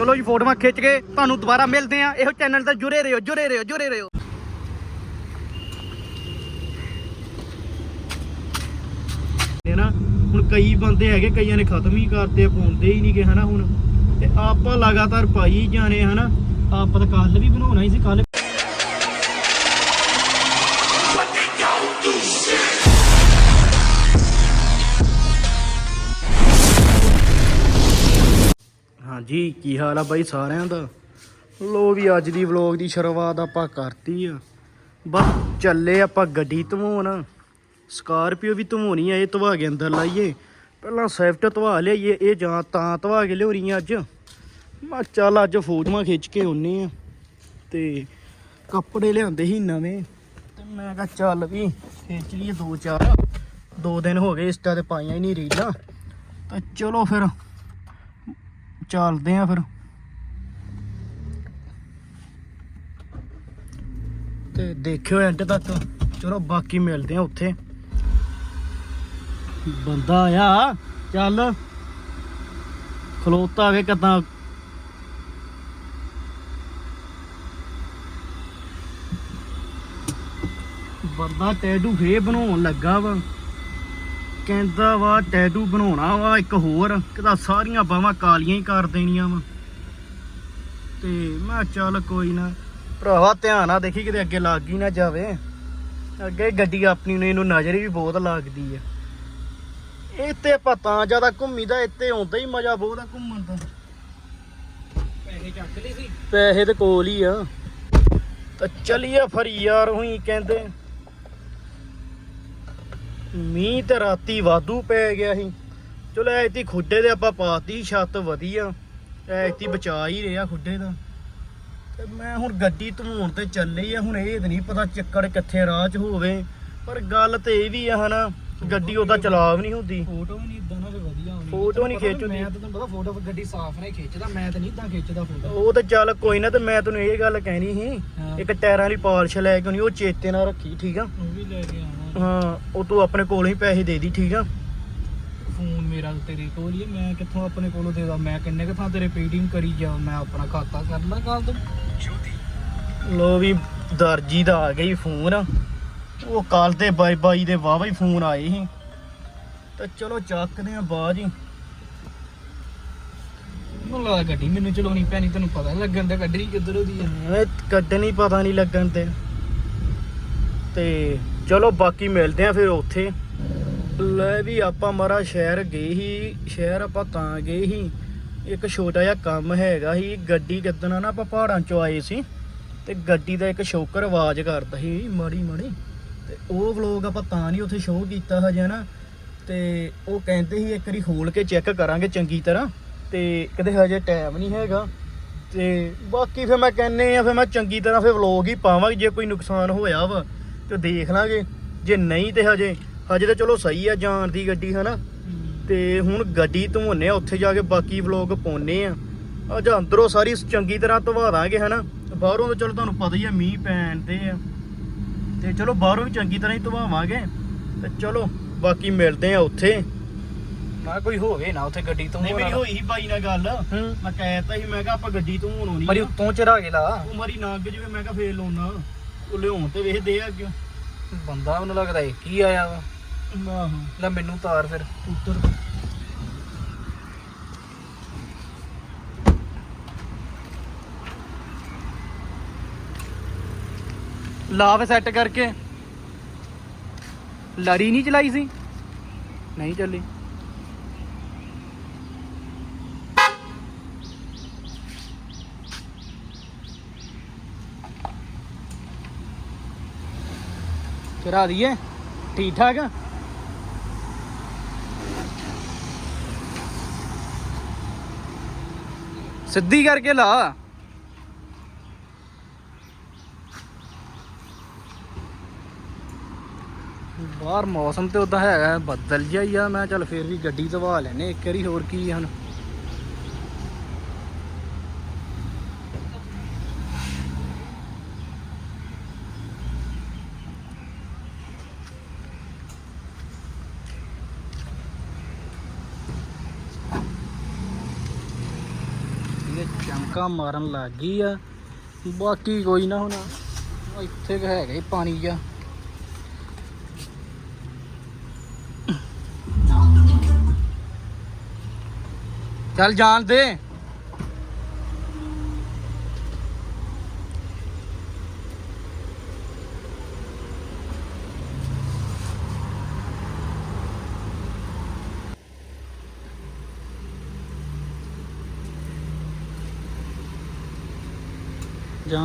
ਚਲੋ ਜੀ ਫੋਟੋਆਂ ਖਿੱਚ ਕੇ ਤੁਹਾਨੂੰ ਦੁਬਾਰਾ ਮਿਲਦੇ ਆ ਇਹੋ ਚੈਨਲ ਤੇ ਜੁੜੇ ਰਹੋ ਜੁੜੇ ਰਹੋ ਜੁੜੇ ਰਹੋ। ਇਹ ਨਾ, ਹੁਣ ਕਈ ਬੰਦੇ ਹੈਗੇ, ਕਈਆਂ ਨੇ ਖਤਮ ਹੀ ਕਰਤੇ ਪਾਉਂਦੇ ਹੀ ਨਹੀਂਗੇ ਹਨਾ ਹੁਣ। ਤੇ ਆਪਾਂ ਲਗਾਤਾਰ ਪਾਈ ਜਾਣੇ ਹਨਾ। ਆਪਾਂ ਤਾਂ ਕੱਲ ਵੀ ਬਣਾਉਣਾ ਹੀ ਸੀ ਕੱਲ ਜੀ ਕੀ ਹਾਲ ਆ ਬਾਈ ਸਾਰਿਆਂ ਦਾ? ਲੋ ਵੀ ਅੱਜ ਦੀ ਵਲੌਗ ਦੀ ਸ਼ੁਰੂਆਤ ਆਪਾਂ ਕਰਤੀ ਆ। ਬਸ ਚੱਲੇ ਆਪਾਂ ਗੱਡੀ ਧਵਾਉਣ। ਸਕਾਰਪੀਓ ਵੀ ਧਵਾਉਣੀ ਆ, ਇਹ ਧਵਾ ਕੇ ਅੰਦਰ ਲਾਈਏ। ਪਹਿਲਾਂ ਸਵਿਫਟ ਧਵਾ ਲਿਆਈਏ, ਇਹ ਜਾਂ ਤਾਂ ਧਵਾ ਕੇ ਲਿਆਉਣੀ ਆ ਅੱਜ। ਮੈਂ ਚੱਲ ਅੱਜ ਫੋਟੋਆਂ ਖਿੱਚ ਕੇ ਆਉਨੇ ਆ ਤੇ ਕੱਪੜੇ ਲਿਆਂਦੇ ਸੀ ਨਵੇਂ। ਤੇ ਮੈਂ ਕਿਹਾ ਚੱਲ ਵੀ ਖਿੱਚ ਲਈਏ ਦੋ ਚਾਰ। ਦੋ ਦਿਨ ਹੋ ਗਏ ਇੰਸਟਾ ਤੇ ਪਾਈਆਂ ਹੀ ਨਹੀਂ ਰੀਲਾਂ। ਤਾਂ ਚਲੋ ਫਿਰ ਚੱਲਦੇ ਆ ਫਿਰ। ਤੇ ਦੇਖਿਓ ਐਂਡ ਤੱਕ। ਚਲੋ ਬਾਕੀ ਮਿਲਦੇ ਆ ਉੱਥੇ। ਬੰਦਾ ਆਇਆ। ਚੱਲ। ਖਲੋਤਾ ਵੇ ਕਦਾਂ। ਬੰਦਾ ਟੈਟੂ ਫੇ ਬਣਾਉਣ ਲੱਗਾ ਵਾ। ਕਹਿੰਦਾ ਵਾ ਟੈਟੂ ਬਣਾਉਣਾ ਵਾ ਇੱਕ ਹੋਰ ਕਹਿੰਦਾ ਸਾਰੀਆਂ ਬਾਹਾਂ ਕਾਲੀਆਂ ਹੀ ਕਰ ਦੇਣੀਆਂ ਵਾ। ਤੇ ਮੈਂ ਚੱਲ ਕੋਈ ਨਾ ਭਰਾਵਾ ਧਿਆਨ ਨਾਲ ਦੇਖੀ ਕਿਤੇ ਅੱਗੇ ਲੱਗ ਹੀ ਨਾ ਜਾਵੇ। ਅੱਗੇ ਗੱਡੀ ਆਪਣੀ ਨੂੰ ਇਹਨੂੰ ਨਜ਼ਰ ਵੀ ਬਹੁਤ ਲੱਗਦੀ ਆ। ਇੱਥੇ ਆਪਾਂ ਤਾਂ ਜ਼ਿਆਦਾ ਘੁੰਮੀਦਾ ਇੱਥੇ ਆਉਂਦਾ ਹੀ ਮਜ਼ਾ ਬਹੁਤ ਆ ਘੁੰਮਣ ਦਾ। ਪੈਸੇ ਚੱਕ ਲਈ ਸੀ। ਪੈਸੇ ਤੇ ਕੋਲ ਹੀ ਆ। ਤਾਂ ਚਲੀਏ ਫਿਰ ਯਾਰ ਹੋਈ ਕਹਿੰਦੇ। ਮੀਂਹ ਤੇ ਰਾਤੀ ਵਾਧੂ ਪੈ ਗਿਆ ਸੀ। ਚਲੋ ਐਤੀ ਖੁੱਡੇ ਦੇ ਆਪਾਂ ਪਾਤੀ ਛੱਤ ਵਧੀਆ। ਐਤੀ ਬਚਾ ਹੀ ਰਿਹਾ ਖੁੱਡੇ ਦਾ। ਤੇ ਮੈਂ ਹੁਣ ਗੱਡੀ ਧਵਾਉਣ ਤੇ ਚੱਲੀ ਆ ਹੁਣ ਇਹ ਨਹੀਂ ਪਤਾ ਚੱਕੜ ਕਿੱਥੇ ਰਾਹ 'ਚ ਹੋਵੇ। ਪਰ ਗੱਲ ਤੇ ਇਹ ਵੀ ਆ ਹਨਾ ਗੱਡੀ ਉਹਦਾ ਚਲਾ ਵੀ ਨਹੀਂ ਹੁੰਦੀ। ਫੋਟੋ ਵੀ ਨਹੀਂ ਇਦਾਂ ਨਾ ਫਿਰ ਵਧੀਆ ਆਉਣੀ ਫੋਟੋ ਨੀ ਪਤਾ ਖਿੱਚ ਹੁੰਦੀ। ਮੈਂ ਤਾਂ ਤੁਹਾਨੂੰ ਪਤਾ ਫੋਟੋ ਗੱਡੀ ਸਾਫ਼ ਨਹੀਂ ਖਿੱਚਦਾ ਮੈਂ ਤਾਂ ਨਹੀਂ ਇਦਾਂ ਖਿੱਚਦਾ ਫੋਟੋ। ਉਹ ਤਾਂ ਚੱਲ ਕੋਈ ਨਾ ਤੇ ਮੈਂ ਤੈਨੂੰ ਇਹ ਗੱਲ ਕਹਿਣੀ ਸੀ। ਇੱਕ ਟਾਇਰਾਂ ਦੀ ਪਾਲਿਸ਼ ਲੈ ਕੇ ਆਉਣੀ ਉਹ ਚੇਤੇ ਨਾਲ ਰੱਖੀ ਠੀਕ ਆ? ਉਹ ਵੀ ਲੈ ਕੇ ਆਵਾਂ ਹਾਂ ਉਹ ਤੂੰ ਆਪਣੇ ਕੋਲੋਂ ਹੀ ਪੈਸੇ ਦੇ ਦੀ ਠੀਕ ਆ? ਫੋਨ ਮੇਰਾ ਤੇਰੇ ਕੋਲ ਹੀ ਹੈ ਮੈਂ ਕਿੱਥੋਂ ਆਪਣੇ ਕੋਲੋਂ ਦੇਦਾ ਮੈਂ ਕਿੰਨੇ ਕੁ ਥਾਂ ਤੇਰੇ ਪੇਟੀਐਮ ਕਰੀ ਜਾ ਮੈਂ ਆਪਣਾ ਖਾਤਾ ਕਰ ਲਾਂ ਕੱਲ ਤੋਂ। ਲੋ ਵੀ ਦਰਜੀ ਦਾ ਆ ਗਈ ਫੋਨ। ਉਹ ਕੱਲ ਤੇ ਬਾਈ ਬਾਈ ਦੇ ਵਾਵਾ ਹੀ ਫੋਨ ਆਏ ਸੀ। ਤੇ ਚਲੋ ਚੱਕਦੇ ਆ ਬਾਅਦ ਹੀ। ਮੈਨੂੰ ਲੱਗਦਾ ਗੱਡੀ ਮੈਨੂੰ ਚਲਾਉਣੀ ਪੈਣੀ ਤੈਨੂੰ ਪਤਾ ਨੀ ਲੱਗਣ ਦਾ ਗੱਡੀ ਕਿੱਧਰੋਂ ਦੀ ਹੈ ਇਹ ਕੱਢਣੀ ਪਤਾ ਨਹੀਂ ਲੱਗਣ ਤੇ ਤੇ ਚਲੋ ਬਾਕੀ ਮਿਲਦੇ ਆ ਫਿਰ ਉੱਥੇ। ਲੈ ਵੀ ਆਪਾਂ ਮਾਰਾ ਸ਼ਹਿਰ ਗਏ ਹੀ ਸ਼ਹਿਰ ਆਪਾਂ ਤਾਂ ਗਏ ਸੀ। ਇੱਕ ਛੋਟਾ ਜਿਹਾ ਕੰਮ ਹੈਗਾ ਸੀ, ਗੱਡੀ ਕਿੱਦਣ ਨਾ ਆਪਾਂ ਪਹਾੜਾਂ ਚੋਂ ਆਏ ਸੀ। ਤੇ ਗੱਡੀ ਦਾ ਇੱਕ ਸ਼ੋਕਰ ਆਵਾਜ਼ ਕਰਦਾ ਸੀ, ਮਾੜੀ ਮਾੜੀ। ਤੇ ਉਹ ਵਲੋਗ ਆਪਾਂ ਤਾਂ ਨਹੀਂ ਉੱਥੇ ਸ਼ੋਅ ਕੀਤਾ ਹਜੇ ਨਾ। ਤੇ ਉਹ ਕਹਿੰਦੇ ਸੀ ਇੱਕ ਵਾਰੀ ਖੋਲ ਕੇ ਚੈੱਕ ਕਰਾਂਗੇ ਚੰਗੀ ਤਰ੍ਹਾਂ। ਤੇ ਕਿਤੇ ਹਜੇ ਟਾਈਮ ਨਹੀਂ ਹੈਗਾ। ਤੇ ਬਾਕੀ ਫਿਰ ਮੈਂ ਕਹਿੰਨੇ ਆ ਫਿਰ ਮੈਂ ਚੰਗੀ ਤਰ੍ਹਾਂ ਫਿਰ ਵਲੋਗ ਹੀ ਪਾਵਾਂਗੇ, ਜੇ ਕੋਈ ਨੁਕਸਾਨ ਹੋਇਆ ਵਾ। ਤੇ ਦੇਖ ਲਾਂਗੇ। ਜੇ ਨਹੀਂ ਤੇ ਹਜੇ ਹਜੇ ਤਾਂ ਚਲੋ ਸਹੀ ਆ ਜਾਣ ਦੀ ਗੱਡੀ ਹਨਾ? ਤੇ ਹੁਣ ਗੱਡੀ ਧਵਾਉਨੇ ਆ ਉੱਥੇ ਜਾ ਕੇ ਬਾਕੀ ਵਲੋਗ ਪਾਉਨੇ ਆ। ਅੱਜ ਅੰਦਰੋਂ ਸਾਰੀ ਚੰਗੀ ਤਰ੍ਹਾਂ ਧਵਾ ਦਾਂਗੇ ਹਨਾ? ਬਾਹਰੋਂ ਤਾਂ ਚਲੋ ਤੁਹਾਨੂੰ ਪਤਾ ਹੀ ਆ ਮੀਂਹ ਪੈਣ ਤੇ ਆ। ਤੇ ਚਲੋ ਬਾਹਰੋਂ ਵੀ ਚੰਗੀ ਤਰ੍ਹਾਂ ਹੀ ਧਵਾਵਾਂਗੇ। ਤੇ ਚਲੋ ਬਾਕੀ ਮਿਲਦੇ ਆ ਉੱਥੇ। ਮੈਂ ਕੋਈ ਹੋਵੇ ਨਾ ਉੱਥੇ ਗੱਡੀ ਤੋਂ ਨਹੀਂ ਮੇਰੀ ਹੋਈ ਸੀ ਬਾਈ ਨਾਲ ਗੱਲ। ਮੈਂ ਕਹਿਤਾ ਸੀ ਮੈਂ ਕਿਹਾ ਆਪਾਂ ਗੱਡੀ ਆਉਣੀ ਮਰੀ ਆ। ਉੱਤੋਂ ਚੜਾ ਕੇ ਲਾ। ਉਹ ਮਰੀ ਨੰਗ ਜਿਵੇਂ ਮੈਂ ਕਿਹਾ ਫੇਰ ਲਾਉਣਾ। ਉਹ ਲਿਆਉਣ ਤੇ ਵੇਖ ਦੇ ਅੱਗੇ। ਬੰਦਾ ਮੈਨੂੰ ਲੱਗਦਾ ਇੱਕ ਹੀ ਆਇਆ ਵਾ। ਆਹੋ। ਲੈ ਮੈਨੂੰ ਤਾਰ ਫਿਰ। ਉੱਤਰ ਲਾਵੇ ਸੈੱਟ ਕਰਕੇ। ਲੜੀ ਨਹੀਂ ਚਲਾਈ ਸੀ। ਨਹੀਂ ਚੱਲੀ। ਚਰਾ ਦਈਏ ਠੀਕ ਠਾਕ ਆ ਸਿੱਧੀ ਕਰਕੇ ਲਾ ਬਾਹਰ ਮੌਸਮ ਤੇ ਉਦਾਂ ਹੈਗਾ ਬੱਦਲ ਜਿਹਾ ਹੀ ਆ ਮੈਂ ਚੱਲ ਫੇਰ ਵੀ ਗੱਡੀ ਧਵਾ ਲੈਨੇ ਇੱਕ ਵਾਰੀ ਹੋਰ ਕੀ ਹਨ ਇਹ ਚਮਕਾ ਮਾਰਨ ਲੱਗ ਗਈ ਆ। ਬਾਕੀ ਕੋਈ ਨਾ ਹੁਣ, ਇੱਥੇ ਕੁ ਹੈਗਾ ਹੀ ਪਾਣੀ ਜਾ ਚੱਲ ਜਾਣ ਦੇ।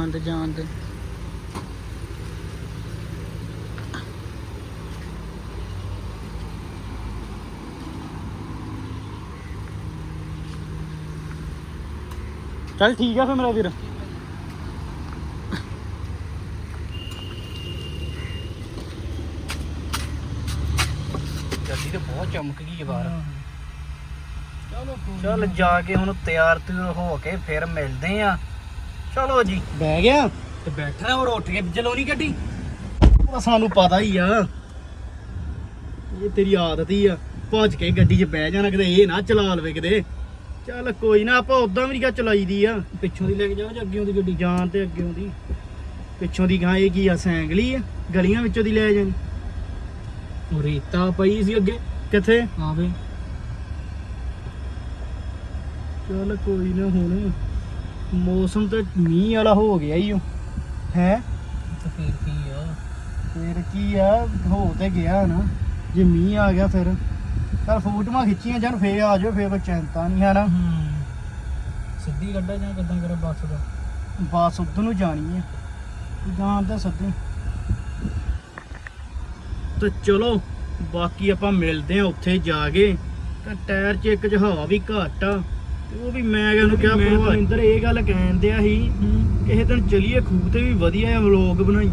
ਜਾਣ ਦੇ ਜਾਣ ਦੇ ਚੱਲ ਠੀਕ ਆ ਫਿਰ ਮੇਰਾ ਵੀਰ। ਗੱਡੀ ਤੇ ਬਹੁਤ ਚਮਕ ਗਈ ਹੈ ਬਾਹਰ। ਚਲੋ ਚੱਲ ਜਾ ਕੇ ਹੁਣ ਤਿਆਰ ਤਿਉਰ ਹੋ ਕੇ ਫਿਰ ਮਿਲਦੇ ਆ। ਚਲੋ ਜੀ ਬਹਿ ਗਿਆ। ਤੇ ਬੈਠਾ ਉਹ ਉੱਠ ਕੇ ਚਲਾਉਣੀ ਗੱਡੀ ਉਹ ਸਾਨੂੰ ਪਤਾ ਹੀ ਆ। ਇਹ ਤੇਰੀ ਆਦਤ ਹੀ ਆ। ਭੱਜ ਕੇ ਗੱਡੀ 'ਚ ਬਹਿ ਜਾਣਾ ਕਿਤੇ ਇਹ ਨਾ ਚਲਾ ਲਵੇ ਕਿਤੇ। ਚੱਲ ਕੋਈ ਨਾ ਆਪਾਂ ਉਦਾਂ ਵੀ ਨਹੀਂ ਕਾ ਚਲਾਈ ਦੀ ਆ। ਪਿੱਛੋਂ ਦੀ ਲੈ ਕੇ ਜਾਓ ਜਾਂ ਅੱਗੇੋਂ ਦੀ ਗੱਡੀ? ਜਾਣ ਤੇ ਅੱਗਿਓਂ ਦੀ। ਪਿੱਛੋਂ ਦੀ ਗਾਂ ਇਹ ਕੀ ਆ ਸੈਂਗਲੀ ਆ? ਗਲੀਆਂ ਵਿੱਚੋਂ ਦੀ ਲੈ ਜਾਣੀ। ਉਹ ਰੇਤਾ ਪਈ ਸੀ ਅੱਗੇ। ਕਿੱਥੇ? ਆਵੇ। ਚੱਲ ਕੋਈ ਨਾ ਹੁਣ। ਮੌਸਮ ਤੇ ਮੀਂਹ ਵਾਲਾ ਹੋ ਗਿਆ ਈ ਓ। ਹੈ? ਤੇ ਫੇਰ ਕੀ ਆ? ਫੇਰ ਕੀ ਆ? ਹੋ ਤੇ ਗਿਆ ਨਾ। ਜੇ ਮੀਂਹ ਆ ਗਿਆ ਫਿਰ। ਚੱਲ ਫੋਟੋਆਂ ਖਿੱਚੀਆਂ ਜਾਣ ਫੇਰ ਆ ਜਾਓ ਫੇਰ ਕੋਈ ਚਿੰਤਾ ਨਹੀਂ ਹੈ ਨਾ। ਹੂੰ। ਸਿੱਧੀ ਗੱਡਾ ਜਾਂ ਕਿੱਦਾਂ ਕਰੇ ਬੱਸ ਦਾ? ਬਸ ਉਧਰ ਨੂੰ ਜਾਣੀ ਹੈ ਜਾਣ ਤਾਂ ਸੱਦੀ। ਤੇ ਚਲੋ ਬਾਕੀ ਆਪਾਂ ਮਿਲਦੇ ਆ ਉੱਥੇ ਜਾ ਕੇ। ਤਾਂ ਟਾਇਰ 'ਚ ਇੱਕ 'ਚ ਹਵਾ ਵੀ ਘੱਟ ਆ। ਉਹ ਵੀ ਮੈਂ ਉਹਨੂੰ ਕਿਹਾ ਮੈਂ ਭਲਵਿੰਦਰ ਇਹ ਗੱਲ ਕਹਿਣ ਦਿਆ ਸੀ ਕਿਸੇ ਦਿਨ ਚਲੀਏ ਖੂਹ ਤੇ ਵੀ ਵਧੀਆ ਆ ਵਲੌਗ ਬਣਾਈਏ।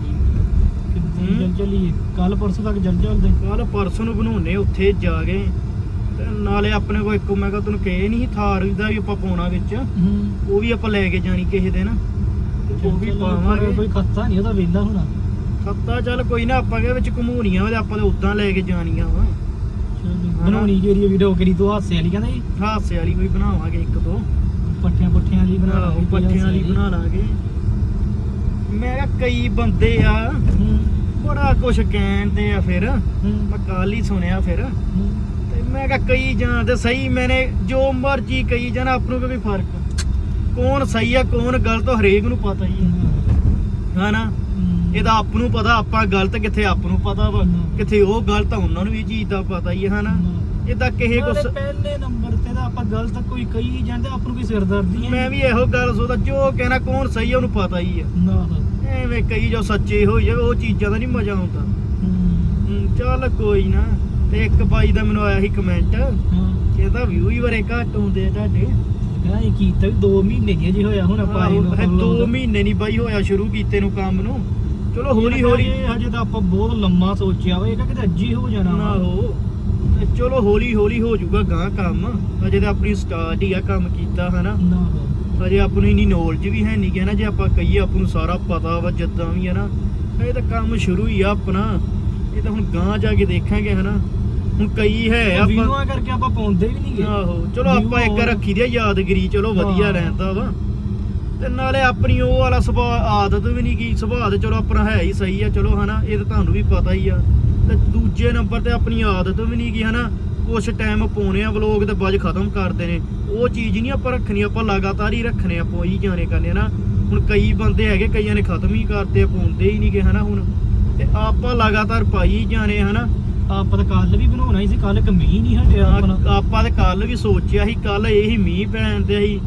ਚੱਲ ਚੱਲੀਏ। ਕੱਲ ਪਰਸੋਂ ਤੱਕ ਚੱਲ ਚੱਲਦੇ ਕੱਲ ਪਰਸੋਂ ਨੂੰ ਬਣਾਉਣੇ ਉੱਥੇ ਜਾ ਕੇ। ਤੇ ਨਾਲੇ ਆਪਣੇ ਕੋਲ ਇੱਕ ਮੈਂ ਕਿਹਾ ਤੈਨੂੰ ਕਹੇ ਨਹੀਂ ਥਾਰ ਦਾ ਵੀ ਆਪਾਂ ਪਾਉਣਾ ਵਿੱਚ। ਹੂੰ। ਉਹ ਵੀ ਆਪਾਂ ਲੈ ਕੇ ਜਾਣੀ ਕਿਸੇ ਦਿਨ। ਤੇ ਉਹ ਵੀ ਪਾਵਾਂਗੇ। ਕੋਈ ਖੱਤਾ ਨਹੀਂ ਉਹਦਾ ਵੇਲਾ ਹੋਣਾ। ਖੱਤਾ ਚੱਲ ਕੋਈ ਨਾ ਆਪਾਂ ਦੇ ਵਿੱਚ ਘਮੂਣੀਆਂ ਵਾ ਆਪਾਂ ਤੇ ਉਦਾਂ ਲੈ ਕੇ ਜਾਣੀਆਂ ਵਾ। ਬਣਾਉਣੀ ਜਿਹੜੀ ਵੀਡੀਓ ਕਰੀ ਤੂੰ ਹਾਸੇ ਵਾਲੀ ਕਹਿੰਦਾ? ਜੀ ਹਾਸੇ ਵਾਲੀ ਕੋਈ ਬਣਾਵਾਂਗੇ ਇੱਕ ਦੋ ਪੱਠਿਆਂ ਪੁੱਠਿਆਂ ਵਾਲੀ ਬਣਾ ਲਾਂਗੇ, ਪੱਠਿਆਂ ਵਾਲੀ। ਬਣਾ ਲਾਂਗੇ। ਮੈਂ ਕਿਹਾ ਕਈ ਬੰਦੇ ਆ ਹੂੰ। ਬੜਾ ਕੁਝ ਕਹਿੰਦੇ ਆ ਫਿਰ। ਹੂੰ। ਮੈਂ ਕੱਲ ਹੀ ਸੁਣਿਆ ਫਿਰ। ਹੂੰ। ਤੇ ਮੈਂ ਕਿਹਾ ਕਈ ਜਾਂ ਤੇ ਸਹੀ ਮੈਨੇ ਜੋ ਮਰਜ਼ੀ ਕਈ ਜਨ ਆਪ ਨੂੰ ਕੋਈ ਫ਼ਰਕ। ਕੌਣ ਸਹੀ ਆ ਕੌਣ ਗਲਤ ਹਰੇਕ ਨੂੰ ਪਤਾ ਹੀ ਹੈ। ਹਨਾ? ਇਹਦਾ ਆਪ ਨੂੰ ਪਤਾ ਆਪਾਂ ਗਲਤ ਕਿੱਥੇ ਆਪ ਨੂੰ ਪਤਾ ਵਾ। ਕਿੱਥੇ ਉਹ ਗਲਤ ਆ ਉਹਨਾਂ ਨੂੰ ਵੀ ਇਹ ਚੀਜ਼ ਦਾ ਪਤਾ ਹੀ ਹੈ ਹਨਾ? ਇਹਦਾ ਕਿਸੇ ਕੁਛ ਪਹਿਲੇ ਨੰਬਰ ਤੇ ਤਾਂ ਆਪਾਂ ਗਲਤ ਕੋਈ ਕਹੀ ਜਾਂਦੇ ਆਪ ਨੂੰ ਕੋਈ ਸਿਰਦਰਦੀ ਹੈ ਮੈਂ ਵੀ ਇਹੋ ਗੱਲ ਸੋਚਦਾ ਜੋ ਕਹਿਣਾ ਕੌਣ ਸਹੀ ਆ ਉਹਨੂੰ ਪਤਾ ਹੀ ਆ। ਨਾ। ਐਵੇਂ ਕਈ ਜੋ ਸੱਚੇ ਹੋ ਜਾਵੇ ਉਹ ਚੀਜ਼ਾਂ ਦਾ ਨਹੀਂ ਮਜ਼ਾ ਆਉਂਦਾ। ਹੂੰ ਚੱਲ ਕੋਈ ਨਾ ਤੇ ਇੱਕ ਬਾਈ ਦਾ ਮੈਨੂੰ ਆਇਆ ਸੀ ਕਮੈਂਟ ਹਾਂ। ਕਹਿੰਦਾ ਵਿਊ ਹੀ ਬੜੇ ਘੱਟ ਆਉਂਦੇ ਆ ਤੁਹਾਡੇ। ਇਹ ਕੀਤਾ ਵੀ 2 ਮਹੀਨੇ ਅਜੇ ਹੋਇਆ ਹੁਣ ਨੂੰ ਆਹੋ, ਦੋ ਮਹੀਨੇ ਨਹੀਂ ਬਾਈ ਹੋਇਆ ਸ਼ੁਰੂ ਕੀਤੇ ਨੂੰ ਕੰਮ ਨੂੰ। ਚਲੋ ਹੌਲੀ ਹੌਲੀ ਹਜੇ ਤਾਂ ਆਪਾਂ ਬਹੁਤ ਲੰਮਾ ਸੋਚਿਆ ਵਾ ਇਹ ਤਾਂ ਕਿਤੇ ਅੱਜ ਹੀ ਹੋ ਜਾਣਾ। ਆਹੋ ਤੇ ਚਲੋ ਹੌਲੀ ਹੌਲੀ ਹੋ ਜਾਊਗਾ ਗਾਂ ਕੰਮ ਅਜੇ ਤਾਂ ਆਪਣੀ ਸਟਾਰਟ ਹੀ ਆ ਕੰਮ ਕੀਤਾ ਹਨਾ? ਨਾ ਹੋ ਅਜੇ ਆਪ ਨੂੰ ਇੰਨੀ ਨੌਲੇਜ ਵੀ ਹੈ ਨਹੀਂ ਨਾ ਜੇ ਆਪਾਂ ਕਹੀਏ ਆਪ ਨੂੰ ਸਾਰਾ ਪਤਾ ਵਾ ਜਿੱਦਾਂ ਵੀ ਹੈ ਨਾ ਇਹ ਤਾਂ ਕੰਮ ਸ਼ੁਰੂ ਹੀ ਆ ਆਪਣਾ। ਇਹ ਤਾਂ ਹੁਣ ਗਾਂ ਜਾ ਕੇ ਦੇਖਾਂਗੇ ਹਨਾ? ਹੁਣ ਕਈ ਹੈ ਆਪਾਂ ਵੀਡੀਓਆਂ ਕਰਕੇ ਆਪਾਂ ਪਾਉਂਦੇ ਵੀ ਨਹੀਂ ਗਏ ਆਹੋ ਚਲੋ ਆਪਾਂ ਇੱਕ ਰੱਖੀ ਦੀ ਯਾਦਗਰੀ ਚਲੋ ਵਧੀਆ ਹਾਂ। ਰਹਿੰਦਾ ਵਾ। ਤੇ ਨਾਲੇ ਆਪਣੀ ਉਹ ਵਾਲਾ ਸੁਭਾਅ ਆਦਤ ਵੀ ਨਹੀਂ ਕੀ ਸੁਭਾਅ ਤੇ ਚਲੋ ਆਪਣਾ ਹੈ ਹੀ ਸਹੀ ਆ ਚਲੋ ਹਨਾ ਇਹ ਤਾਂ ਤੁਹਾਨੂੰ ਵੀ ਪਤਾ ਹੀ ਆ। ਤੇ ਦੂਜੇ ਨੰਬਰ ਤੇ ਆਪਣੀ ਆਦਤ ਵੀ ਨਹੀਂ ਕੀ ਹਨਾ ਕੁਛ ਟਾਈਮ ਪਾਉਣੇ ਆ ਵਲੋਗ ਤੇ 'ਚ ਖਤਮ ਕਰਦੇ ਨੇ। ਉਹ ਚੀਜ਼ ਨਹੀਂ ਆਪਾਂ ਰੱਖਣੀ ਆਪਾਂ ਲਗਾਤਾਰ ਹੀ ਰੱਖਣੇ ਆ ਪੋਈ ਜਾਣੇ ਕਰਨੇ ਨਾ ਹੁਣ ਕਈ ਬੰਦੇ ਹੈਗੇ ਕਈਆਂ ਨੇ ਖਤਮ ਹੀ ਕਰਤੇ ਪਾਉਂਦੇ ਹੀ ਨਹੀਂਗੇ ਹਨਾ ਹੁਣ। ਤੇ ਆਪਾਂ ਲਗਾਤਾਰ ਪਾਈ ਜਾਣੇ ਹਨਾ। ਆਪਾਂ ਤਾਂ ਕੱਲ ਵੀ ਬਣਾਉਣਾ ਹੀ ਸੀ ਕੱਲ ਕਮੀ ਨਹੀਂ ਹਟਿਆ ਆਪਾਂ ਤੇ ਕੱਲ ਵੀ ਸੋਚਿਆ ਸੀ ਕੱਲ ਇਹੀ ਮੀਂਹ ਪੈਣ ਤੇ ਸੀ।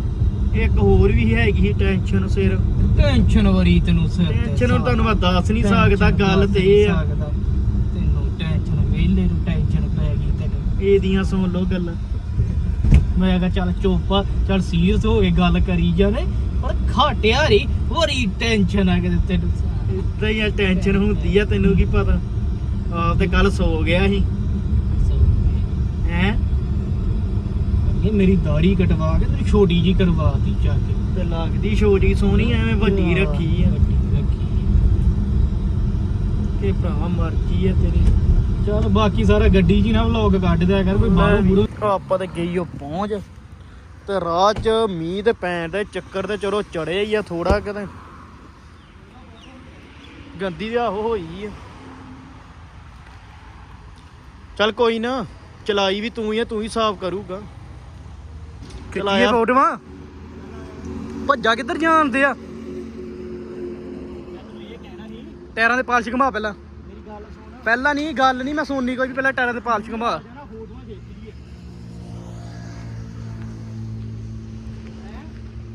ਇੱਕ ਹੋਰ ਵੀ ਹੈਗੀ ਟੈਨਸ਼ਨ ਸਿਰ। ਟੈਨਸ਼ਨ ਵਰੀ ਤੈਨੂੰ ਸਿਰ ਤੇ ਟੈਨਸ਼ਨ ਹੁਣ ਤੁਹਾਨੂੰ ਮੈਂ ਦੱਸ ਨਹੀਂ ਸਕਦਾ ਗੱਲ ਤੇ ਇਹ ਆ। ਤੈਨੂੰ ਟੈਨਸ਼ਨ ਵੇਲੇ ਨੂੰ ਟੈਨਸ਼ਨ ਪੈ ਗਈ ਤੈਨੂੰ ਇਹਦੀਆਂ ਸੁਣ ਲਓ ਗੱਲਾਂ। ਮੈਂ ਕਿਹਾ ਚੱਲ ਚੁੱਪ ਆ, ਚੱਲ ਸੀਰੀਅਸ ਹੋ ਕੇ ਗੱਲ ਕਰੀ ਜਾਣੇ। ਪਰ ਘਾਟਿਆ ਰੀ ਵਰੀ ਟੈਨਸ਼ਨ ਆ ਕਿ ਤੈਨੂੰ ਇਦਾਂ ਹੀ ਆ ਟੈਨਸ਼ਨ ਹੁੰਦੀ ਆ ਤੈਨੂੰ ਕੀ ਪਤਾ। ਆਪ ਤੇ ਕੱਲ ਸੋ ਗਿਆ ਸੀ ਹੈ ਇਹ ਮੇਰੀ ਦਾੜੀ ਕਟਵਾ ਕੇ ਤੈਨੂੰ ਛੋਟੀ ਜੀ ਕਰਵਾਤੀ ਜਾ ਕੇ। ਤੇ ਲੱਗਦੀ ਛੋਟੀ ਸੋਹਣੀ ਐਵੇਂ ਵੱਡੀ ਰੱਖੀ ਆ। ਵੱਡੀ ਰੱਖੀ ਕਿ ਭਰਾ ਮਰਜ਼ੀ ਆ ਤੇਰੀ। ਚੱਲ ਬਾਕੀ ਸਾਰਾ ਗੱਡੀ ਜੀ ਨਾ ਵਲੌਗ ਕੱਢ ਦਿਆ ਕਰ ਕੋਈ ਬਾਹਰੋਂ ਬੁਰੋ ਆਪਾਂ ਤੇ ਗਈ ਉਹ ਪਹੁੰਚ। ਤੇ ਰਾਹ 'ਚ ਮੀਂਹ ਤੇ ਪੈਣ ਦੇ ਚੱਕਰ ਤੇ ਚਲੋ ਚੜਿਆ ਹੀ ਆ ਥੋੜਾ ਕਿਤੇ ਗੰਦੀ ਜਿਹਾ ਉਹ ਹੋਈ ਆ। ਚੱਲ ਕੋਈ ਨਾ ਚਲਾਈ ਵੀ ਤੂੰ ਹੀ ਆ ਤੂੰ ਹੀ ਸਾਫ਼ ਕਰੂਗਾ। ਚਲਾਇਆ? ਫੋਟੋਆਂ? ਭੱਜਾ ਕਿੱਧਰ ਜਾਂਦੇ ਆ? ਟਾਇਰਾਂ ਦੇ ਪਾਲਿਸ਼ ਘੁਮਾ ਪਹਿਲਾਂ। ਪਹਿਲਾਂ ਨਹੀਂ ਗੱਲ ਨਹੀਂ ਮੈਂ ਸੁਣਨੀ ਕੋਈ ਵੀ ਪਹਿਲਾਂ ਟਾਇਰਾਂ ਦੇ ਪਾਲਿਸ਼ ਘੁਮਾ।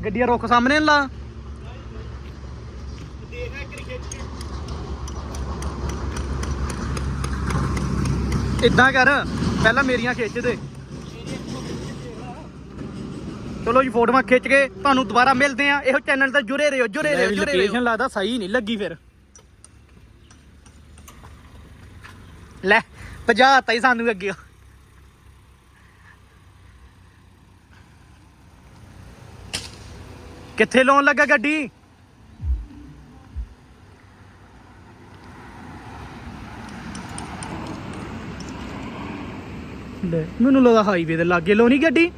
ਗੱਡੀਆਂ ਰੁੱਖ ਸਾਹਮਣੇ ਲਾ। ਇਦਾਂ ਕਰ ਪਹਿਲਾਂ ਮੇਰੀਆਂ ਖਿੱਚ ਦੇ। ਚਲੋ ਜੀ ਫੋਟੋਆਂ ਖਿੱਚ ਕੇ ਤੁਹਾਨੂੰ ਦੁਬਾਰਾ ਮਿਲਦੇ ਆ ਇਹੋ ਚੈਨਲ ਤੇ ਜੁੜੇ ਰਹੋ ਜੁੜੇ ਰਹੋ ਜੁੜੇ ਰਹੋ। ਲੋਕੇਸ਼ਨ ਲੱਗਦਾ ਸਹੀ ਨਹੀਂ ਲੱਗੀ ਫਿਰ। ਲੈ ਭਜਾਤਾ ਹੀ ਸਾਨੂੰ ਅੱਗੇ। ਕਿੱਥੇ ਲਾਉਣ ਲੱਗਾ ਗੱਡੀ? ਲੈ ਮੈਨੂੰ ਲੱਗਾ ਹਾਈਵੇ ਦੇ ਲਾਗੇ ਲਾਉਣੀ ਗੱਡੀ।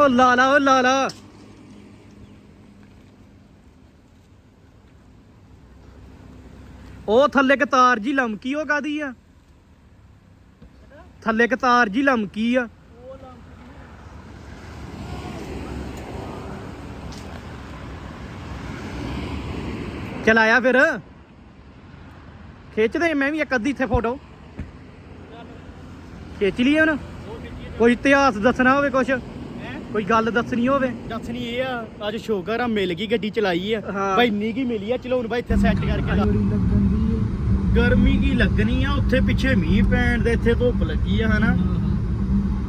ਉਹ ਲਾ ਉਹ ਲਾਲਾ ਉਹ ਥੱਲੇ ਇੱਕ ਤਾਰ ਜੀ ਲਮਕੀ, ਉਹ ਕਾਦੀ ਆ? ਥੱਲੇ ਇੱਕ ਤਾਰ ਜੀ ਲਮਕੀ ਆ। ਚਲ ਫਿਰ। ਖਿੱਚਦੇ ਮੈਂ ਵੀ ਇੱਕ ਅੱਧੀ ਇੱਥੇ ਫੋਟੋ ਖਿੱਚ ਲਈਏ ਹੁਣ। ਕੋਈ ਇਤਿਹਾਸ ਦੱਸਣਾ ਹੋਵੇ ਕੁਛ। ਕੋਈ ਗੱਲ ਦੱਸਣੀ ਹੋਵੇ? ਦੱਸਣੀ ਇਹ ਆ ਅੱਜ ਸ਼ੋਕਰ ਆ ਮਿਲ ਗਈ ਗੱਡੀ ਚਲਾਈ ਆ। ਹਾਂ। ਭਾਈ ਇੰਨੀ ਕੀ ਮਿਲੀ ਆ? ਚਲਾਉਣ ਬਾਈ ਇੱਥੇ ਸੈੱਟ ਕਰਕੇ ਲਾ ਲੱਗਣ ਦੀ ਗਰਮੀ ਕੀ ਲੱਗਣੀ ਆ? ਉੱਥੇ ਪਿੱਛੇ ਮੀਂਹ ਪੈਣ ਦੇ ਇੱਥੇ ਧੁੱਪ ਲੱਗੀ ਆ ਹਨਾ?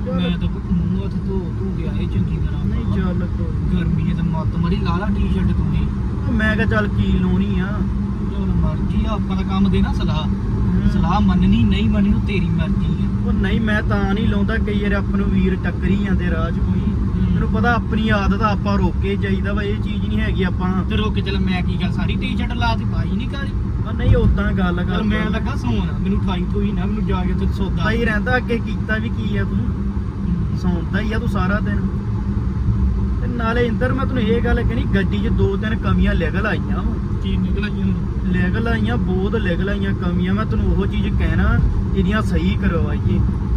ਮੈਂ ਤਾਂ ਮੂੰਹ ਹੱਥ ਧੋ ਧੋ ਗਿਆ ਇਹ ਚੰਗੀ ਤਰ੍ਹਾਂ ਨਹੀਂ ਚੱਲ ਗਰਮੀ ਹੈ ਤਾਂ ਮੱਤ ਮਰੀ ਲਾ ਲਾ ਟੀ-ਸ਼ਰਟ ਤੂੰ ਹੀ ਮੈਂ ਕਿਹਾ ਚੱਲ ਕੀ ਲਾਉਣੀ ਆ? ਚਲ ਮਰਜ਼ੀ ਆ ਆਪਾਂ ਦਾ ਕੰਮ ਦੇ ਨਾ ਸਲਾਹ। ਸਲਾਹ ਮੰਨਣੀ ਨਹੀਂ ਮੰਨਣੀ ਉਹ ਤੇਰੀ ਮਰਜ਼ੀ ਹੈ ਉਹ ਨਹੀਂ ਮੈਂ ਤਾਂ ਨਹੀਂ ਲਾਉਂਦਾ ਕਈ ਵਾਰ ਆਪਾਂ ਨੂੰ ਵੀਰ ਟੱਕਰੀ ਜਾਂਦੇ ਰਾਹ 'ਚ ਕੋਈ। ਤੈਨੂੰ ਪਤਾ ਆਪਣੀ ਆਦਤ ਆ ਆਪਾਂ ਰੋਕੇ ਜਾਈਦਾ ਵਾ ਇਹ ਚੀਜ਼ ਨਹੀਂ ਹੈਗੀ ਆਪਾਂ। ਤੇ ਰੁਕ ਚੱਲ ਮੈਂ ਕੀ ਗੱਲ ਸਾਰੀ ਟੀ-ਸ਼ਰਟ ਲਾ ਤੇ ਪਾਈ ਨਹੀਂ ਕਰੀ ਉਹ ਨਹੀਂ ਉਦਾਂ ਗੱਲ ਚੱਲ ਕਰ ਮੈਂ ਲੱਗਾ ਸੌਣ ਮੈਨੂੰ ਠਾਈ ਕੋਈ ਨਾ ਮੈਨੂੰ ਜਾ ਕੇ ਉੱਥੇ ਸੌਦਾ। ਤਾਂ ਹੀ ਰਹਿੰਦਾ ਅੱਗੇ ਕੀਤਾ ਵੀ ਕੀ ਆ ਤੂੰ? ਸੌਂਦਾ ਹੀ ਆ ਤੂੰ ਸਾਰਾ ਦਿਨ। ਤੇ ਨਾਲੇ ਇੰਦਰ ਮੈਂ ਤੈਨੂੰ ਇਹ ਗੱਲ ਕਹਿਣੀ ਗੱਡੀ 'ਚ ਦੋ ਤਿੰਨ ਕਮੀਆਂ ਲਿਗਲ ਆਈਆਂ ਵਾ। ਕੀ ਨਿਕਲ ਆਈ ਹੁਣ ਲਿਗਲ ਆਈਆਂ ਬਹੁਤ ਲਿਗਲ ਆਈਆਂ ਕਮੀਆਂ ਮੈਂ ਤੈਨੂੰ ਉਹ ਚੀਜ਼ ਕਹਿਣਾ ਇਹਦੀਆਂ ਸਹੀ ਕਰਵਾਈਏ। ਤੇ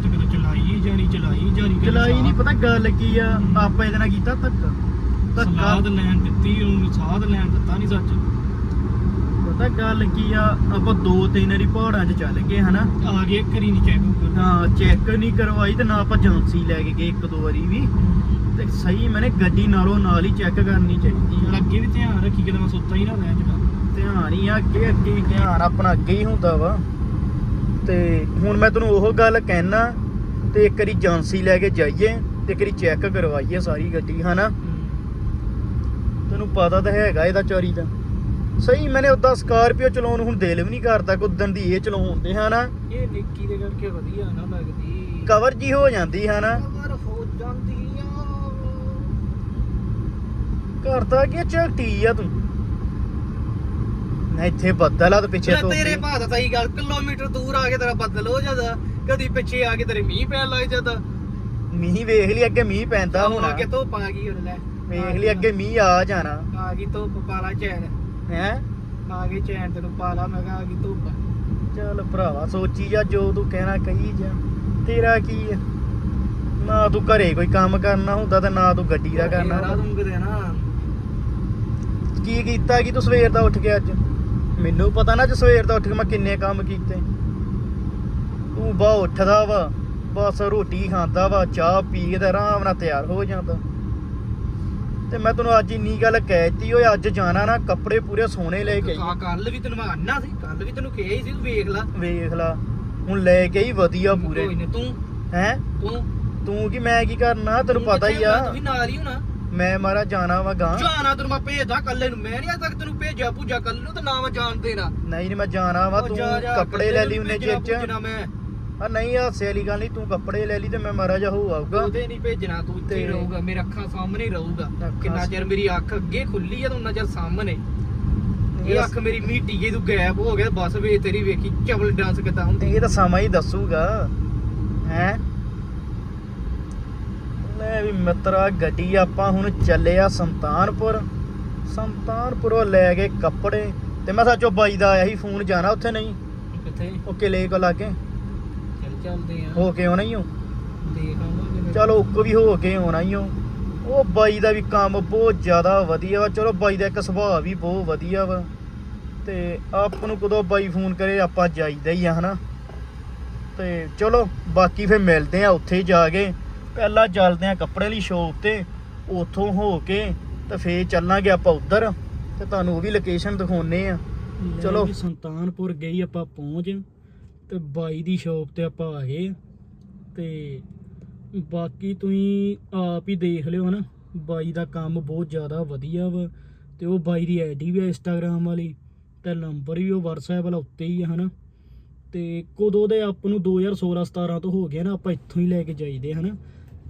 ਜਾਣੀ ਚਲਾਈ ਜਾਣੀ ਕਦੇ ਚਲਾਈ ਨਹੀਂ ਪਤਾ ਗੱਲ ਕੀ ਆ? ਆਪਾਂ ਇਹਦੇ ਨਾਲ ਕੀਤਾ ਧੱਕਾ। ਸਲਾਦ ਲੈਣ ਦਿੱਤੀ ਉਹਨੂੰ ਸਾਧ ਲੈਣ ਦਿੱਤਾ ਨਹੀਂ ਸੱਚ। ਪਤਾ ਗੱਲ ਕੀ ਆ? ਆਪਾਂ ਦੋ ਤਿੰਨ ਵਾਰੀ ਪਹਾੜਾਂ 'ਚ ਚੱਲ ਗਏ ਹਨਾ? ਆ ਗਏ ਕਰੀ ਨਹੀਂ ਚੈੱਕ ਕਰ ਹਾਂ ਚੈੱਕ ਨਹੀਂ ਕਰਵਾਈ ਤੇ ਨਾ ਆਪਾਂ ਏਜੰਸੀ ਲੈ ਕੇ ਗਏ ਇੱਕ ਦੋ ਵਾਰੀ ਵੀ। ਤੇ ਸਹੀ ਮੈਨੇ ਗੱਡੀ ਨਾਲੋਂ ਨਾਲ ਹੀ ਚੈੱਕ ਕਰਨੀ ਚਾਹੀਦੀ ਆ। ਅੱਗੇ ਵੀ ਧਿਆਨ ਰੱਖੀ ਕਿਤੇ ਮੈਂ ਸੁੱਤਾ ਹੀ ਨਾ ਰਹਿ ਜਾਵਾਂ। ਧਿਆਨ ਹੀ ਆ ਅੱਗੇ ਅੱਗੇ ਧਿਆਨ ਆਪਣਾ ਅੱਗੇ ਹੀ ਹੁੰਦਾ ਵਾ। ਤੇ ਹੁਣ ਮੈਂ ਤੈਨੂੰ ਉਹ ਗੱਲ ਕਹਿਣਾ ਤੇ ਇੱਕ ਵਾਰੀ ਏਜੰਸੀ ਲੈ ਕੇ ਜਾਈਏ ਤੇ ਇੱਕ ਵਾਰੀ ਚੈੱਕ ਕਰਵਾਈਏ ਸਾਰੀ ਗੱਡੀ ਹਨਾ? ਤੈਨੂੰ ਪਤਾ ਤਾਂ ਹੈਗਾ ਇਹਦਾ ਚੋਰੀ ਦਾ। ਸਹੀ ਮੈਨੇ ਉਦਾਂ ਸਕਾਰਪੀਓ ਚਲਾਉਣ ਹੁਣ ਦਿਲ ਵੀ ਨਹੀਂ ਕਰਦਾ ਕੁਦਨ ਦੀ ਇਹ ਚਲਾਉਂਦੇ ਹਨਾ? ਇਹ ਨਿੱਕੀ ਦੇ ਕਰਕੇ ਵਧੀਆ ਨਾ ਲੱਗਦੀ। ਕਵਰ ਜੀ ਹੋ ਜਾਂਦੀ ਹਨਾ? ਕਵਰ ਹੋ ਜਾਂਦੀ ਆ। ਕਰਦਾ ਕੀ ਝਗਟੀ ਆ ਤੂੰ। ਨਾ ਇੱਥੇ ਬੱਦਲ ਆ ਤੇ ਪਿੱਛੇ ਤੋਂ ਤੇਰੇ ਭਾਅ ਸਹੀ ਗੱਲ ਕਿਲੋਮੀਟਰ ਦੂਰ ਆ ਕੇ ਤੇਰਾ ਬੱਦਲ ਹੋ ਜਾਂਦਾ। ਕਦੀ ਪਿੱਛੇ ਆ ਕੇ ਤੇਰੇ ਮੀਂਹ ਪੈਣ ਲੱਗ ਜਾਂਦਾ। ਮੀਂਹ ਵੇਖ ਲਈ ਅੱਗੇ ਮੀਂਹ ਪੈਂਦਾ ਹੁਣ। ਕੇ ਧੁੱਪ ਆ ਗਈ ਹੁਣ ਲੈ। ਵੇਖ ਲਈ ਅੱਗੇ ਮੀਂਹ ਆ ਜਾਣਾ। ਆ ਗਈ ਧੁੱਪ ਪਾਲਾ ਚੈਨ। ਹੈ? ਆ ਗਈ ਚੈਨ ਤੈਨੂੰ ਪਾਲਾ ਮੈਂ ਕਿਹਾ ਆ ਗਈ ਧੁੱਪ। ਚੱਲ ਭਰਾਵਾ ਸੋਚੀ ਜਾ ਜੋ ਤੂੰ ਕਹਿਣਾ ਕਹੀ ਜਾ। ਤੇਰਾ ਕੀ ਆ? ਨਾ ਤੂੰ ਘਰੇ ਕੋਈ ਕੰਮ ਕਰਨਾ ਹੁੰਦਾ ਤੇ ਨਾ ਤੂੰ ਗੱਡੀ ਦਾ ਕਰਨਾ ਯਾਰਾ ਹੁੰਦਾ। ਤੂੰ ਕਿਤੇ ਨਾ ਕੀ ਕੀਤਾ ਕੀ ਤੂੰ ਸਵੇਰ ਦਾ ਉੱਠ ਕੇ ਅੱਜ? ਮੈਨੂੰ ਪਤਾ ਨਾ ਅੱਜ ਸਵੇਰ ਦਾ ਉੱਠ ਕੇ ਮੈਂ ਕਿੰਨੇ ਕੰਮ ਕੀਤੇ। ਤੂੰ ਬਾ ਉੱਠਦਾ ਵਾ ਬਸ ਰੋਟੀ ਖਾਂਦਾ ਵਾ ਚਾਹ ਪੀ ਕੇ ਤੇ ਆਰਾਮ ਨਾਲ ਤਿਆਰ ਹੋ ਜਾਂਦਾ। ਤੇ ਮੈਂ ਤੈਨੂੰ ਅੱਜ ਇੰਨੀ ਗੱਲ ਕਹਿਤੀ ਓਏ ਅੱਜ ਜਾਣਾ ਨਾ ਕੱਪੜੇ ਪੂਰੇ ਸੋਹਣੇ ਲੈ ਕੇ ਆਈ। ਕੱਲ ਵੀ ਤੈਨੂੰ ਮੈਂ ਆਨਾ ਸੀ ਕੱਲ ਵੀ ਤੈਨੂੰ ਕਿਹਾ ਹੀ ਸੀ ਤੂੰ ਵੇਖ ਲੈ। ਵੇਖ ਲਾ ਹੁਣ ਲੈ ਕੇ ਹੀ ਵਧੀਆ ਪੂਰੇ। ਕੋਈ ਨੀ, ਤੂੰ ਹੈ? ਤੂੰ। ਤੂੰ ਕੀ ਮੈਂ ਕੀ ਕਰਨਾ ਤੈਨੂੰ ਤੂੰ ਪਤਾ ਹੀ ਕਿੱਥੇ ਆ। ਤੂੰ ਵੀ ਨਾਲ ਹੀ ਹੋਣਾ। ਮੈਂ ਮਾਰਾ ਜਾਣਾ ਵਾ ਗਾਂ ਜਾਣਾ ਤੈਨੂੰ ਮੈਂ ਭੇਜਦਾ ਕੱਲੇ ਨੂੰ ਮੈਂ ਨਹੀਂ ਅੱਜ ਤੱਕ ਤੈਨੂੰ ਭੇਜਿਆ ਪੂਜਾ ਕੱਲ ਨੂੰ ਤੇ ਨਾ ਮੈਂ ਜਾਣ ਦੇਣਾ। ਨਹੀਂ ਨਹੀਂ ਮੈਂ ਜਾਣਾ ਵਾ ਉਹ ਤੂੰ ਜਾ- ਜਾ, ਕੱਪੜੇ ਕੱਲੇ ਲੈ ਨੂੰ ਲਈ ਉਹਨੇ ਭੇਜਣਾ, ਚਿਰ ਚ ਭੂਜਣਾ ਮੈਂ। ਆ ਨਹੀਂ ਹਾਸੇ ਵਾਲੀ ਗੱਲ ਨਹੀਂ ਤੂੰ ਕੱਪੜੇ ਲੈ ਲਈ ਤੇ ਮੈਂ ਮਾਰਾ ਜਾ ਹੋ ਆਊਗਾ। ਉਹਦੇ ਨਹੀਂ ਭੇਜਣਾ ਤੂੰ ਇੱਥੇ ਹੀ ਤੇ- ਰਹੂਗਾ ਮੇਰੇ ਅੱਖਾਂ ਸਾਹਮਣੇ ਹੀ ਰਹੂਗਾ। ਅੱਖਾਂ ਕਿੰਨਾ ਚਿਰ ਮੇਰੀ ਅੱਖ ਅੱਗੇ ਖੁੱਲੀ ਆ ਤੂੰ ਨਜ਼ਰ ਸਾਹਮਣੇ। ਇਹ ਅੱਖ ਮੇਰੀ ਮੀਟੀ ਗਈ ਤੂੰ ਗਾਇਬ ਹੋ ਗਿਆ ਬਸ ਵੇ ਤੇਰੀ ਵੇਖੀ ਚਵਲ ਡਾਂਸ ਕਿਦਾਂ ਹੁੰਦੀ ਇਹ ਤਾਂ ਸਮਾਂ ਹੀ ਦੱਸੂਗਾ। ਹੈ? ਲੈ ਵੀ ਮਿੱਤਰਾ ਗੱਡੀ ਆਪਾਂ ਹੁਣ ਚੱਲੇ ਆ ਸੰਤਾਨਪੁਰ। ਸੰਤਾਨਪੁਰੋਂ ਲੈ ਕੇ ਕੱਪੜੇ। ਤੇ ਮੈਂ ਸੱਚੋ ਬਾਈ ਦਾ ਆਇਆ ਸੀ ਫੋਨ ਜਾਣਾ ਉੱਥੇ ਨਹੀਂ। ਕਿੱਥੇ? ਉਹ ਕਿਲੇ ਕੋ। ਲਾਗੇ ਚੱਲ ਚੱਲਦੇ ਆ। ਹੋ ਕੇ ਆਉਣਾ ਹੀ ਹੋ? ਦੇਖ ਆਵਾਂਗੇ ਚਲੋ ਉੱਕੋ ਵੀ ਹੋ ਕੇ ਆਉਣਾ ਹੀ ਹੋ। ਉਹ ਬਾਈ ਦਾ ਵੀ ਕੰਮ ਬਹੁਤ ਜ਼ਿਆਦਾ ਵਧੀਆ ਵਾ। ਚਲੋ ਬਾਈ ਦਾ ਇੱਕ ਸੁਭਾਅ ਵੀ ਬਹੁਤ ਵਧੀਆ ਵਾ। ਤੇ ਆਪ ਨੂੰ ਕਦੋਂ ਬਾਈ ਫੋਨ ਕਰੇ ਆਪਾਂ ਜਾਈਦਾ ਹੀ ਆ ਹਨਾ? ਤੇ ਚਲੋ ਬਾਕੀ ਫਿਰ ਮਿਲਦੇ ਆ ਉੱਥੇ ਜਾ ਕੇ। ਪਹਿਲਾਂ ਚੱਲਦੇ ਆ ਕੱਪੜੇ ਵਾਲੀ ਸ਼ੋਪ ਤੇ। ਉੱਥੋਂ ਹੋ ਕੇ ਤੇ ਫੇਰ ਚੱਲਾਂਗੇ ਆਪਾਂ ਉੱਧਰ। ਤੇ ਤੁਹਾਨੂੰ ਉਹ ਵੀ ਲੋਕੇਸ਼ਨ ਦਿਖਾਉਨੇ ਆ। ਚਲੋ। ਸੰਤਾਨਪੁਰ ਗਈ ਆਪਾਂ ਪਹੁੰਚ। ਤੇ ਬਾਈ ਦੀ ਸ਼ਾਪ ਤੇ ਆਪਾਂ ਆ ਗਏ। ਤੇ ਬਾਕੀ ਤੁਸੀਂ ਆਪ ਹੀ ਦੇਖ ਲਿਓ ਨਾ ਬਾਈ ਦਾ ਕੰਮ ਬਹੁਤ ਜ਼ਿਆਦਾ ਵਧੀਆ ਵਾ। ਤੇ ਉਹ ਬਾਈ ਦੀ ਆਈਡੀ ਵੀ ਹੈ ਇੰਸਟਾਗ੍ਰam ਵਾਲੀ, ਤੇ ਨੰਬਰ ਵੀ ਉਹ WhatsApp ਵਾਲਾ ਉੱਤੇ ਹੀ ਆ ਹਨਾ। ਤੇ ਕਦੋਂ ਦੇ ਆਪ ਨੂੰ 2016 17 ਤੋਂ ਹੋ ਗਿਆ ਨਾ, ਆਪਾਂ ਇੱਥੋਂ ਹੀ ਲੈ ਕੇ ਜਾਈਦੇ ਹਨਾ।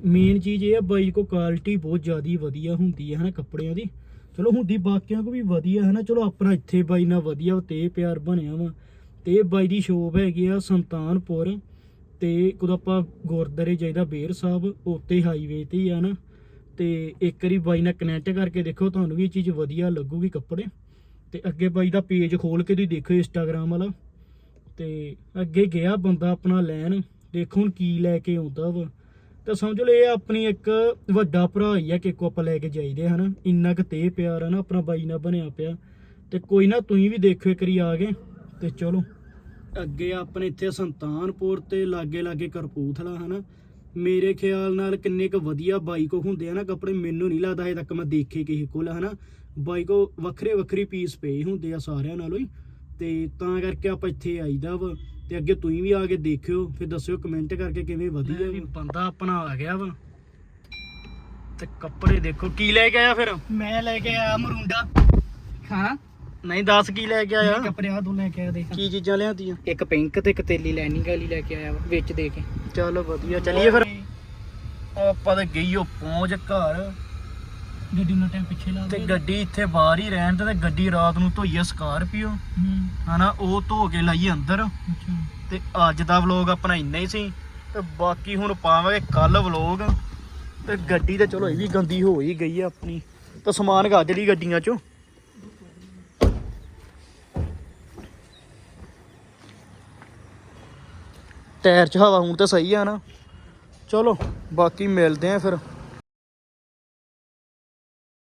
ਮੇਨ ਚੀਜ਼ ਇਹ ਆ, ਬਾਈ ਕੋ ਕੁਆਲਿਟੀ ਬਹੁਤ ਜ਼ਿਆਦੀ ਵਧੀਆ ਹੁੰਦੀ ਹੈ ਹਨਾ ਕੱਪੜਿਆਂ ਦੀ। ਚਲੋ ਹੁੰਦੀ, ਬਾਕੀਆਂ ਕੋ ਵੀ ਵਧੀਆ ਹੈ ਨਾ ਚਲੋ ਆਪਣਾ ਇੱਥੇ ਬਾਈ ਨਾਲ ਵਧੀਆ ਤੇ ਪਿਆਰ ਬਣਿਆ ਵਾ। ਤੇ ਬਾਈ ਦੀ ਸ਼ੋਪ ਹੈਗੀ ਆ ਸੰਤਾਨਪੁਰ ਤੇ ਕਦੋਂ ਆਪਾਂ ਗੁਰਦਾਰੇ ਜਾਈਦਾ ਬੇਰ ਸਾਹਿਬ ਉੱਤੇ ਹਾਈਵੇ ਤੇ ਹੀ ਆ ਨਾ। ਤੇ ਇੱਕ ਵਾਰੀ ਬਾਈ ਨਾਲ ਕਨੈਕਟ ਕਰਕੇ ਦੇਖੋ, ਤੁਹਾਨੂੰ ਵੀ ਇਹ ਚੀਜ਼ ਵਧੀਆ ਲੱਗੂਗੀ ਕੱਪੜੇ। ਤੇ ਅੱਗੇ ਬਾਈ ਦਾ ਪੇਜ ਖੋਲ ਕੇ ਤੁਸੀਂ ਦੇਖੋ ਇੰਸਟਾਗ੍ਰam ਵਾਲਾ। ਤੇ ਅੱਗੇ ਗਿਆ ਬੰਦਾ ਆਪਣਾ ਲੈਣ, ਦੇਖੋ ਹੁਣ ਕੀ ਲੈ ਕੇ ਆਉਂਦਾ ਵਾ। ਤਾਂ ਸਮਝ ਲਓ ਇਹ ਆਪਣੀ ਇੱਕ ਵੱਡਾ ਭਰਾ ਹੀ ਆ ਕਿ ਕੋ ਆਪਾਂ ਲੈ ਕੇ ਜਾਈਦੇ ਹਨਾ। ਇੰਨਾ ਕੁ ਤੇ ਪਿਆਰ ਆ ਨਾ ਆਪਣਾ ਬਾਈ ਨਾਲ ਬਣਿਆ ਪਿਆ। ਤੇ ਕੋਈ ਨਾ ਤੁਸੀਂ ਵੀ ਦੇਖੋ ਇੱਕ ਵਾਰੀ ਆ ਗਏ, ਤੇ ਚਲੋ। ਅੱਗੇ ਆਪਣੇ ਇੱਥੇ ਸੰਤਾਨਪੁਰ ਤੇ ਲਾਗੇ ਲਾਗੇ ਕਰਪੂਥਲਾ ਹਨਾ? ਮੇਰੇ ਖਿਆਲ ਨਾਲ ਕਿੰਨੇ ਕੁ ਵਧੀਆ ਬਾਈ ਕੋ ਹੁੰਦੇ ਆ ਨਾ ਕੱਪੜੇ ਮੈਨੂੰ ਨਹੀਂ ਲੱਗਦਾ ਹਜੇ ਤੱਕ ਮੈਂ ਦੇਖੇ ਕਿਸੇ ਕੋਲ ਹਨਾ? ਬਾਈ ਕੋ ਵੱਖਰੇ ਵੱਖਰੇ ਪੀਸ ਪਏ ਹੁੰਦੇ ਆ ਸਾਰਿਆਂ ਨਾਲੋਂ ਹੀ। ਤੇ ਤਾਂ ਕਰਕੇ ਆਪਾਂ ਇੱਥੇ ਆਈਦਾ ਵਾ। ਤੇ ਅੱਗੇ ਤੁਸੀਂ ਵੀ ਆ ਕੇ ਦੇਖਿਓ ਫਿਰ ਦੱਸਿਓ ਕਮੈਂਟ ਕਰਕੇ ਕਿਵੇਂ ਵਧੀਆ ਵੀ ਬੰਦਾ ਆਪਣਾ ਆ ਗਿਆ ਵਾ। ਤੇ ਕੱਪੜੇ ਦੇਖੋ ਕੀ ਲੈ ਕੇ ਆਇਆ ਫਿਰ? ਮੈਂ ਲੈ ਕੇ ਆਇਆ ਮਰੂੰਡਾ। ਖਾਣਾ ਨਹੀਂ ਦੱਸ ਕੀ ਲੈ ਕੇ ਆਇਆ? ਕੱਪੜੇ ਆ ਦੋ ਲੈ ਕੇ ਆਇਆ ਦੇਖ। ਕੀ ਚੀਜ਼ਾਂ ਲਿਆਂਦੀਆਂ ਇੱਕ ਪਿੰਕ ਤੇ ਇੱਕ ਤੇਲੀ ਲਾਈਨਿੰਗ ਵਾਲੀ ਲੈ ਕੇ ਆਇਆ ਵਾ ਵਿੱਚ ਦੇ ਕੇ। ਚਲੋ ਵਧੀਆ ਚੱਲੀਏ ਫਿਰ। ਆਪਾਂ ਤੇ ਗਈ ਉਹ ਪਹੁੰਚ ਘਰ। ਗੱਡੀ ਨੂੰ ਟਾਈਮ ਪਿੱਛੇ ਲਾ ਤੇ ਗੱਡੀ ਇੱਥੇ ਬਾਹਰ ਹੀ ਰਹਿਣ ਤੇ ਤੇ ਗੱਡੀ ਰਾਤ ਨੂੰ ਧੋਈਏ ਸਕਾਰਪੀਓ। ਹੂੰ। ਹਨਾ ਉਹ ਧੋ ਕੇ ਲਾਈ ਅੰਦਰ। ਤੇ ਅੱਜ ਦਾ ਵਲੌਗ ਆਪਣਾ ਇੰਨਾ ਹੀ ਸੀ। ਤੇ ਬਾਕੀ ਹੁਣ ਪਾਵਾਂਗੇ ਕੱਲ ਵਲੌਗ। ਤੇ ਗੱਡੀ ਤੇ ਚਲੋ ਇਹ ਵੀ ਗੰਦੀ ਹੋ ਹੀ ਗਈ ਆ ਆਪਣੀ। ਤੇ ਸਮਾਨ ਗਾ ਜਿਹੜੀ ਗੱਡੀਆਂ ਚੋਂ। ਟਾਇਰ 'ਚ ਹਵਾ ਹੁਣ ਤਾਂ ਸਹੀ ਆ ਨਾ। ਚਲੋ ਬਾਕੀ ਮਿਲਦੇ ਆ ਫਿਰ।